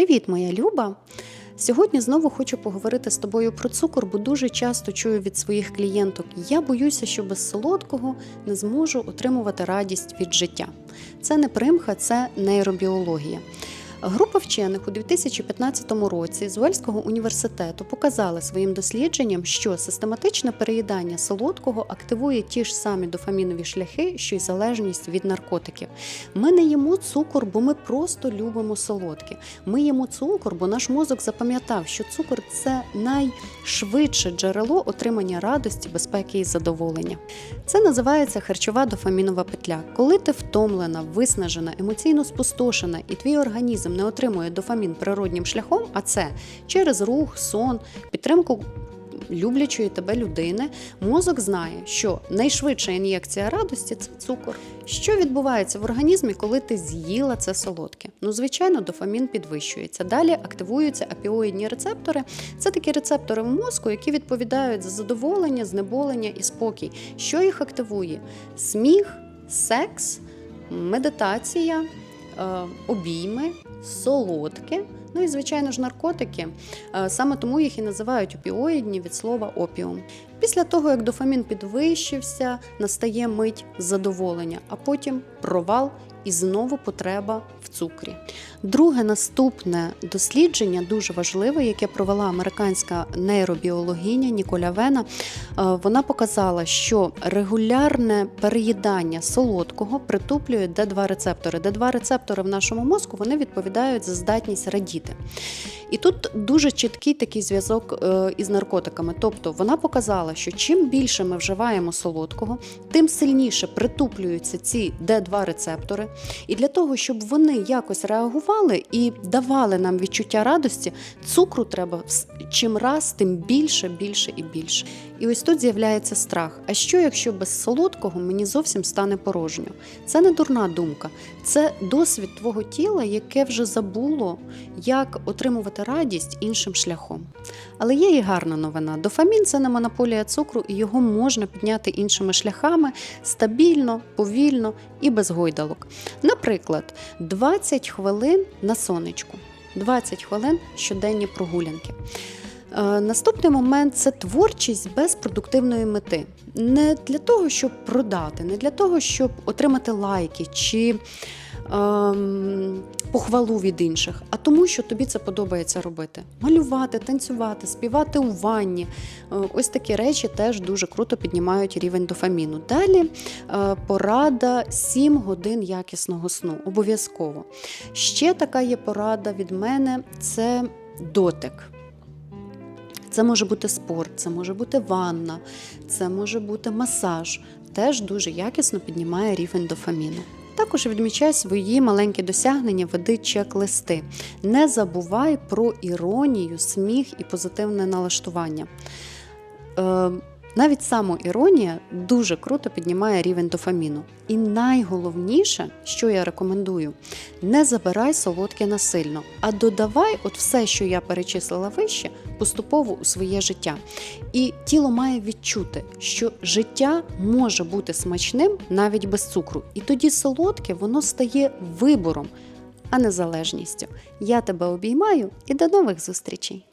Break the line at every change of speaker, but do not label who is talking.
Привіт, моя Люба! Сьогодні знову хочу поговорити з тобою про цукор, бо дуже часто чую від своїх клієнток: я боюся, що без солодкого не зможу отримувати радість від життя. Це не примха, це нейробіологія. Група вчених у 2015 році з Уельського університету показала своїм дослідженням, що систематичне переїдання солодкого активує ті ж самі дофамінові шляхи, що й залежність від наркотиків. Ми не їмо цукор, бо ми просто любимо солодке. Ми їмо цукор, бо наш мозок запам'ятав, що цукор це найшвидше джерело отримання радості, безпеки і задоволення. Це називається харчова дофамінова петля. Коли ти втомлена, виснажена, емоційно спустошена, і твій організм не отримує дофамін природнім шляхом, а це через рух, сон, підтримку. Люблячої тебе людини, мозок знає, що найшвидша ін'єкція радості це цукор. Що відбувається в організмі, коли ти з'їла це солодке? Ну, звичайно, дофамін підвищується. Далі активуються апіоїдні рецептори. Це такі рецептори в мозку, які відповідають за задоволення, знеболення і спокій. Що їх активує? Сміх, секс, медитація, обійми, солодке. Ну і звичайно ж наркотики. Е, Саме тому їх і називають опіоїдні від слова опіум. Після того, як дофамін підвищився, настає мить задоволення, а потім провал і знову потреба цукрі. Друге наступне дослідження дуже важливе, яке провела американська нейробіологиня Ніколя Вена. Е, Вона показала, що регулярне переїдання солодкого притуплює Д2 рецептори. Д2 рецептори в нашому мозку вони відповідають за здатність радіти. І тут дуже чіткий такий зв'язок е, із наркотиками. Тобто вона показала, що чим більше ми вживаємо солодкого, тим сильніше притуплюються ці Д2 рецептори. І для того, щоб вони якось реагували і давали нам відчуття радості, цукру треба чим раз, тим більше, більше і більше. І ось тут з'являється страх. А що, якщо без солодкого мені зовсім стане порожньо? Це не дурна думка, це досвід твого тіла, яке вже забуло, як отримувати радість іншим шляхом. Але є і гарна новина. Дофамін це не монополія цукру, і його можна підняти іншими шляхами стабільно, повільно і без гойдалок. Наприклад, 20 хвилин на сонечку, 20 хвилин щоденні прогулянки. Е, Наступний момент це творчість без продуктивної мети. Не для того, щоб продати, не для того, щоб отримати лайки чи ем, похвалу від інших, а тому, що тобі це подобається робити. Малювати, танцювати, співати у ванні. Е, Ось такі речі теж дуже круто піднімають рівень дофаміну. Далі е, порада 7 годин якісного сну. Обов'язково. Ще така є порада від мене це дотик. Це може бути спорт, це може бути ванна, це може бути масаж. Теж дуже якісно піднімає рівень дофаміну. Також відмічай свої маленькі досягнення, веди чек-листи. Не забувай про іронію, сміх і позитивне налаштування. Е, навіть самоіронія дуже круто піднімає рівень дофаміну. І найголовніше, що я рекомендую, не забирай солодке насильно, а додавай от все, що я перечислила вище, поступово у своє життя. І тіло має відчути, що життя може бути смачним навіть без цукру. І тоді солодке воно стає вибором, а не залежністю. Я тебе обіймаю і до нових зустрічей!